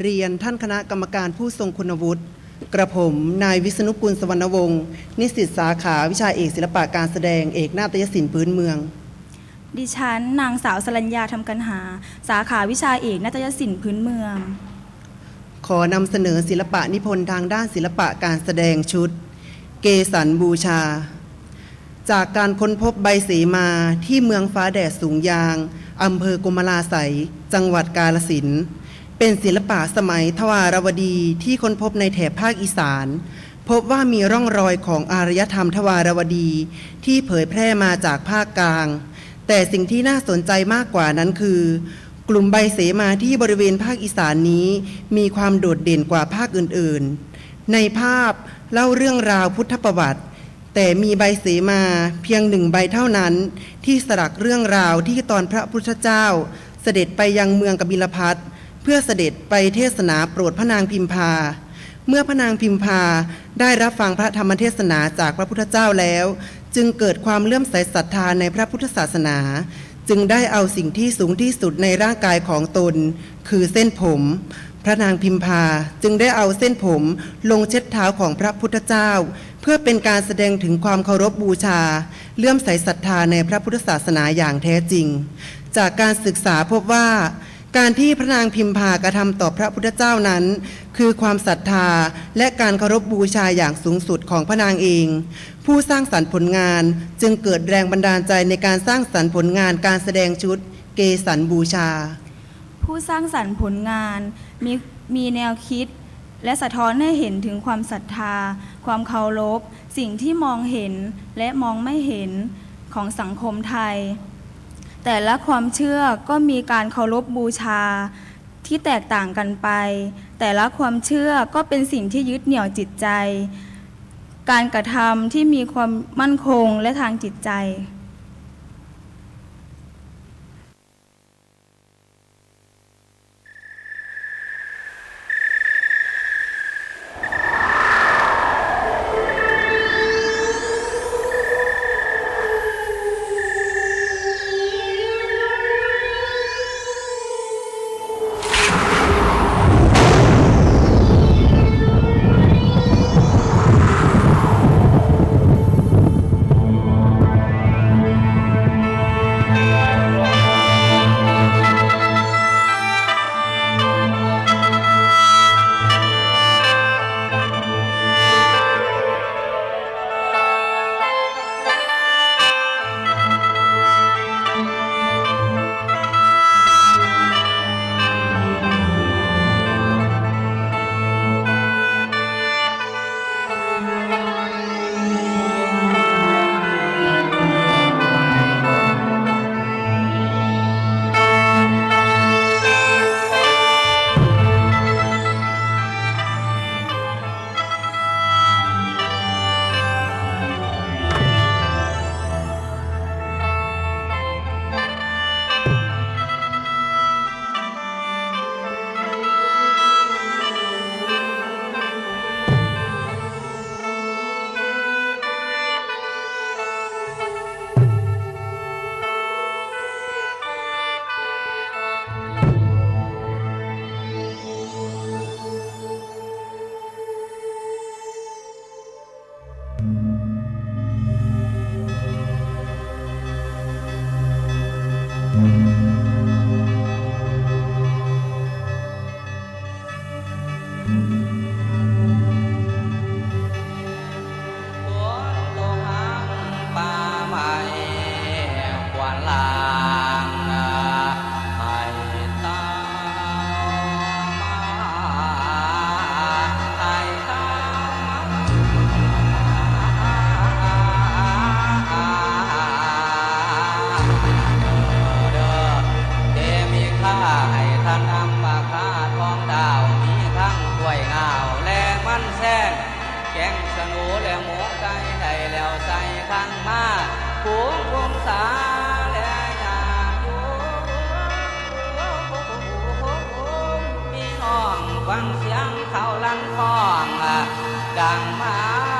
เรียนท่านคณะกรรมการผู้ทรงคุณวุฒิกระผม นายวิษณุกุลสวรรณวงศ์นิสิตสาขาวิชาเอกศิลปะการแสดงเอกนาฏยศิลป์พื้นเมือง ดิฉัน นางสาวสรัญญาทำกันหา สาขาวิชาเอกนาฏยศิลป์พื้นเมือง ขอนำเสนอศิลปะนิพนธ์ทางด้านศิลปะการแสดงชุด เกสันบูชา จากการค้นพบใบเสมาที่เมืองฟ้าแดดสูงยางอำเภอกมลาไสยจังหวัดกาลสินธุ์ เป็นศิลปะสมัยทวารวดีที่ค้นพบในแถบภาคอีสาน พบว่ามีร่องรอยของอารยธรรมทวารวดี ที่เผยแพร่มาจากภาคกลาง แต่สิ่งที่น่าสนใจมากกว่านั้นคือ กลุ่มใบเสมาที่บริเวณภาคอีสานนี้ มีความโดดเด่นกว่าภาคอื่นๆ ในภาพเล่าเรื่องราวพุทธประวัติแต่มีใบเสมาเพียงหนึ่งใบเท่านั้น ที่สลักเรื่องราวที่ตอนพระพุทธเจ้า เสด็จไปยังเมืองกบิลพัท เพื่อเสด็จไปเทศนาโปรดพระนางพิมพา เมื่อพระนางพิมพาได้รับฟังพระธรรมเทศนาจากพระพุทธเจ้าแล้ว จึงเกิดความเลื่อมใสศรัทธาในพระพุทธศาสนา จึงได้เอาสิ่งที่สูงที่สุดในร่างกายของตน คือเส้นผม พระนางพิมพาจึงได้เอาเส้นผมลงเช็ดเท้าของพระพุทธเจ้า เพื่อเป็นการแสดงถึงความเคารพบูชา เลื่อมใสศรัทธาในพระพุทธศาสนาอย่างแท้จริง จากการศึกษาพบว่า การที่พระนางพิมพากระทำต่อพระพุทธเจ้านั้น คือความศรัทธาและการเคารพบูชาอย่างสูงสุดของพระนางเอง ผู้สร้างสรรค์ผลงานจึงเกิดแรงบันดาลใจในการสร้างสรรค์ผลงานการแสดงชุดเกสันบูชา ผู้สร้างสรรค์ผลงานมีมีแนวคิด และสะท้อนให้เห็นถึงความศรัทธา ความเคารพ สิ่งที่มองเห็นและมองไม่เห็นของสังคมไทย แต่ละความเชื่อก็มีการเคารพบูชาที่แตกต่างกันไป แต่ละความเชื่อก็เป็นสิ่งที่ยึดเหนี่ยวจิตใจ การกระทำที่มีความมั่นคงและทางจิตใจ ฟังเสียงเขาลั่นฟ้องดังมา